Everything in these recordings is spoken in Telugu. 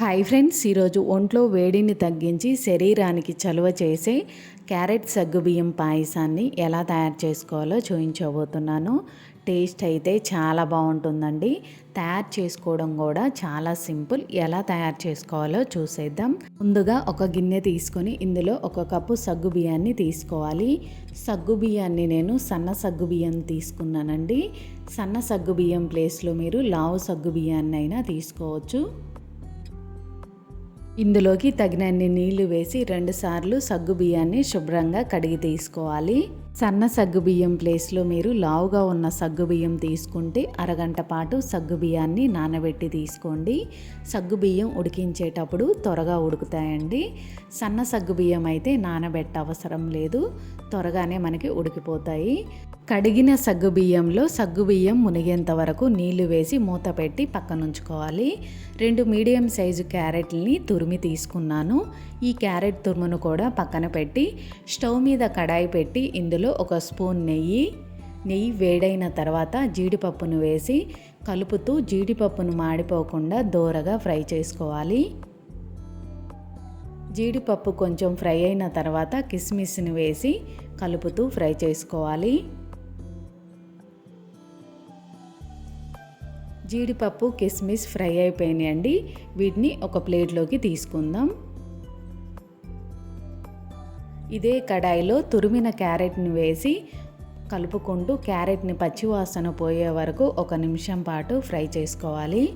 హాయ్ ఫ్రెండ్స్ ఈరోజు ఒంట్లో వేడిని తగ్గించి శరీరానికి చలువ చేసే క్యారెట్ సగ్గుబియ్యం పాయసాన్ని ఎలా తయారు చేసుకోవాలో చూపించబోతున్నాను. టేస్ట్ అయితే చాలా బాగుంటుందండి. తయారు చేసుకోవడం కూడా చాలా సింపుల్. ఎలా తయారు చేసుకోవాలో చూసేద్దాం. ముందుగా ఒక గిన్నె తీసుకొని ఇందులో ఒక కప్పు సగ్గు బియ్యాన్ని తీసుకోవాలి. సగ్గు బియ్యాన్ని నేను సన్న సగ్గు బియ్యం తీసుకున్నానండి. సన్న సగ్గు బియ్యం ప్లేస్లో మీరు లావు సగ్గు బియ్యాన్ని అయినా తీసుకోవచ్చు. ఇందులోకి తగినన్ని నీళ్ళు వేసి రెండుసార్లు సగ్గు బియ్యాన్ని శుభ్రంగా కడిగి తీసుకోవాలి. సన్న సగ్గుబియ్యం ప్లేస్లో మీరు లావుగా ఉన్న సగ్గుబియ్యం తీసుకుంటే అరగంట పాటు సగ్గుబియ్యాన్ని నానబెట్టి తీసుకోండి. సగ్గుబియ్యం ఉడికించేటప్పుడు త్వరగా ఉడుకుతాయండి. సన్న సగ్గుబియ్యం అయితే నానబెట్ట అవసరం లేదు. త్వరగానే మనకి ఉడికిపోతాయి. కడిగిన సగ్గుబియ్యంలో సగ్గుబియ్యం మునిగేంత వరకు నీళ్ళు వేసి మూత పెట్టి పక్కనుంచుకోవాలి. రెండు మీడియం సైజు క్యారెట్ని తురిమి తీసుకున్నాను. ఈ క్యారెట్ తురుమును కూడా పక్కన పెట్టి స్టవ్ మీద కడాయి పెట్టి ఇందులో ఒక స్పూన్ నెయ్యి. నెయ్యి వేడైన తర్వాత జీడిపప్పును వేసి కలుపుతూ జీడిపప్పును మాడిపోకుండా దోరగా ఫ్రై చేసుకోవాలి. జీడిపప్పు కొంచెం ఫ్రై అయిన తర్వాత కిస్మిస్ని వేసి కలుపుతూ ఫ్రై చేసుకోవాలి. జీడిపప్పు కిస్మిస్ ఫ్రై అయిపోయినాయండి. వీటిని ఒక ప్లేట్లోకి తీసుకుందాం. ఇదే కడాయిలో తురిమిన క్యారెట్ని వేసి కలుపుకుంటూ క్యారెట్ని పచ్చివాసన పోయే వరకు ఒక నిమిషం పాటు ఫ్రై చేసుకోవాలి.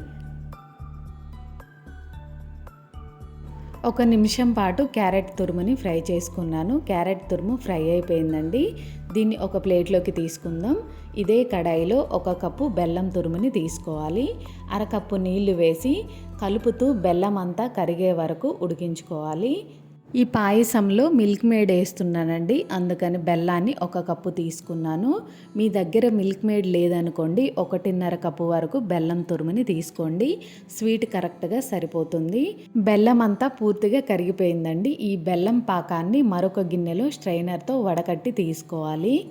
ఒక నిమిషం పాటు క్యారెట్ తురుముని ఫ్రై చేసుకున్నాను. క్యారెట్ తురుము ఫ్రై అయిపోయిందండి. దీన్ని ఒక ప్లేట్లోకి తీసుకుందాం. ఇదే కడాయిలో ఒక కప్పు బెల్లం తురుముని తీసుకోవాలి. అరకప్పు నీళ్ళు వేసి కలుపుతూ బెల్లం అంతా కరిగే వరకు ఉడికించుకోవాలి. ఈ పాయసంలో మిల్క్ మేడ్ వేస్తున్నానండి. అందుకని బెల్లాన్ని ఒక కప్పు తీసుకున్నాను. మీ దగ్గర మిల్క్ మేడ్ లేదనుకోండి ఒకటిన్నర కప్పు వరకు బెల్లం తురుముని తీసుకోండి. స్వీట్ కరెక్ట్గా సరిపోతుంది. బెల్లం అంతా పూర్తిగా కరిగిపోయిందండి. ఈ బెల్లం పాకాన్ని మరొక గిన్నెలో స్ట్రైనర్తో వడకట్టి తీసుకోవాలి.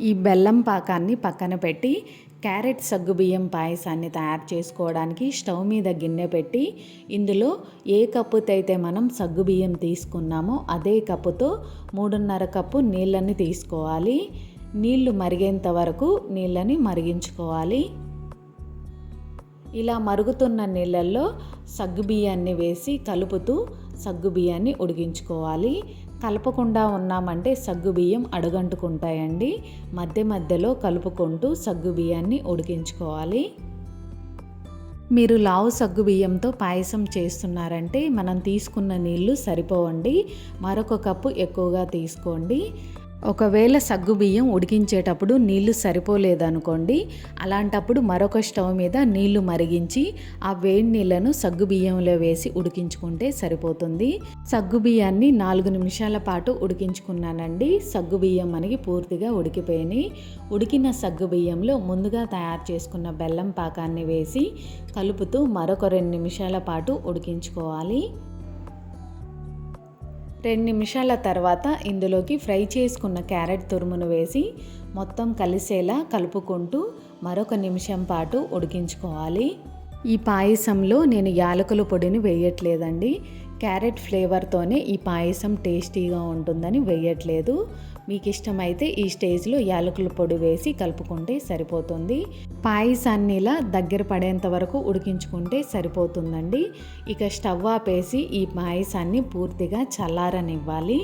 ఈ బెల్లం పాకాన్ని పక్కన పెట్టి క్యారెట్ సగ్గుబియ్యం పాయసాన్ని తయారు చేసుకోవడానికి స్టవ్ మీద గిన్నె పెట్టి ఇందులో ఏ కప్పుతో అయితే మనం సగ్గుబియ్యం తీసుకున్నామో అదే కప్పుతో మూడున్నర కప్పు నీళ్ళని తీసుకోవాలి. నీళ్ళు మరిగేంత వరకు నీళ్ళని మరిగించుకోవాలి. ఇలా మరుగుతున్న నీళ్ళల్లో సగ్గుబియ్యాన్ని వేసి కలుపుతూ సగ్గుబియ్యాన్ని ఉడికించుకోవాలి. కలపకుండా ఉన్నామంటే సగ్గు బియ్యం అడుగంటుకుంటాయండి. మధ్య మధ్యలో కలుపుకుంటూ సగ్గు బియ్యాన్ని ఉడికించుకోవాలి. మీరు లావు సగ్గు బియ్యంతో పాయసం చేస్తున్నారంటే మనం తీసుకున్న నీళ్ళు సరిపోవండి. మరొక కప్పు ఎక్కువగా తీసుకోండి. ఒకవేళ సగ్గుబియ్యం ఉడికించేటప్పుడు నీళ్ళు సరిపోలేదనుకోండి అలాంటప్పుడు మరొక స్టవ్ మీద నీళ్ళు మరిగించి ఆ వేడి నీళ్ళను సగ్గుబియ్యంలో వేసి ఉడికించుకుంటే సరిపోతుంది. సగ్గుబియ్యాన్ని నాలుగు నిమిషాల పాటు ఉడికించుకున్నానండి. సగ్గుబియ్యం మనకి పూర్తిగా ఉడికిపోయినాయి. ఉడికిన సగ్గుబియ్యంలో ముందుగా తయారు చేసుకున్న బెల్లం పాకాన్ని వేసి కలుపుతూ మరొక రెండు నిమిషాల పాటు ఉడికించుకోవాలి. రెండు నిమిషాల తర్వాత ఇందులోకి ఫ్రై చేసుకున్న క్యారెట్ తురుమును వేసి మొత్తం కలిసేలా కలుపుకుంటూ మరొక నిమిషం పాటు ఉడికించుకోవాలి. ఈ పాయసంలో నేను యాలకుల పొడిని వేయట్లేదండి. క్యారెట్ ఫ్లేవర్తోనే ఈ పాయసం టేస్టీగా ఉంటుందని వేయట్లేదు. మీకు ఇష్టమైతే ఈ స్టేజ్లో యాలకుల పొడి వేసి కలుపుకుంటే సరిపోతుంది. పాయసాన్ని ఇలా దగ్గర పడేంత వరకు ఉడికించుకుంటే సరిపోతుందండి. ఇక స్టవ్ ఆపేసి ఈ పాయసాన్ని పూర్తిగా చల్లారనివ్వాలి.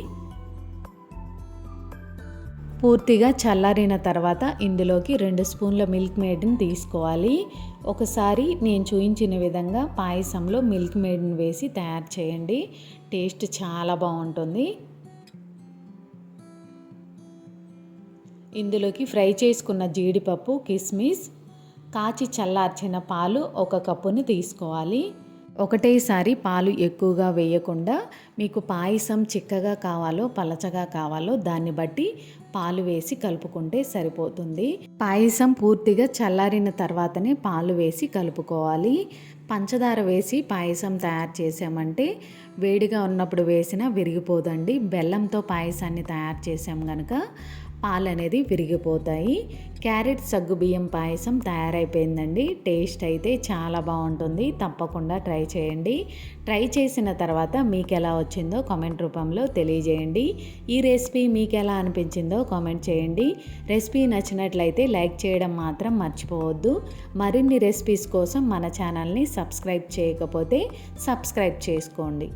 పూర్తిగా చల్లారిన తర్వాత ఇందులోకి రెండు స్పూన్ల మిల్క్ మేడ్ని తీసుకోవాలి. ఒకసారి నేను చూపించిన విధంగా పాయసంలో మిల్క్ మేడ్ని వేసి తయారు చేయండి. టేస్ట్ చాలా బాగుంటుంది. ఇందులోకి ఫ్రై చేసుకున్న జీడిపప్పు కిస్మిస్ కాచి చల్లార్చిన పాలు ఒక కప్పుని తీసుకోవాలి. ఒకటేసారి పాలు ఎక్కువగా వేయకుండా మీకు పాయసం చిక్కగా కావాలో పలచగా కావాలో దాన్ని బట్టి పాలు వేసి కలుపుకుంటే సరిపోతుంది. పాయసం పూర్తిగా చల్లారిన తర్వాతనే పాలు వేసి కలుపుకోవాలి. పంచదార వేసి పాయసం తయారు చేసామంటే వేడిగా ఉన్నప్పుడు వేసినా విరిగిపోదండి. బెల్లంతో పాయసాన్ని తయారు చేసాం కనుక పాలు అనేది విరిగిపోతాయి. క్యారెట్ సగ్గుబియ్యం పాయసం తయారైపోయిందండి. టేస్ట్ అయితే చాలా బాగుంటుంది. తప్పకుండా ట్రై చేయండి. ట్రై చేసిన తర్వాత మీకు ఎలా వచ్చిందో కామెంట్ రూపంలో తెలియజేయండి. ఈ రెసిపీ మీకు ఎలా అనిపించిందో కామెంట్ చేయండి. రెసిపీ నచ్చినట్లయితే లైక్ చేయడం మాత్రం మర్చిపోవద్దు. మరిన్ని రెసిపీస్ కోసం మన ఛానల్ని సబ్స్క్రైబ్ చేయకపోతే సబ్స్క్రైబ్ చేసుకోండి.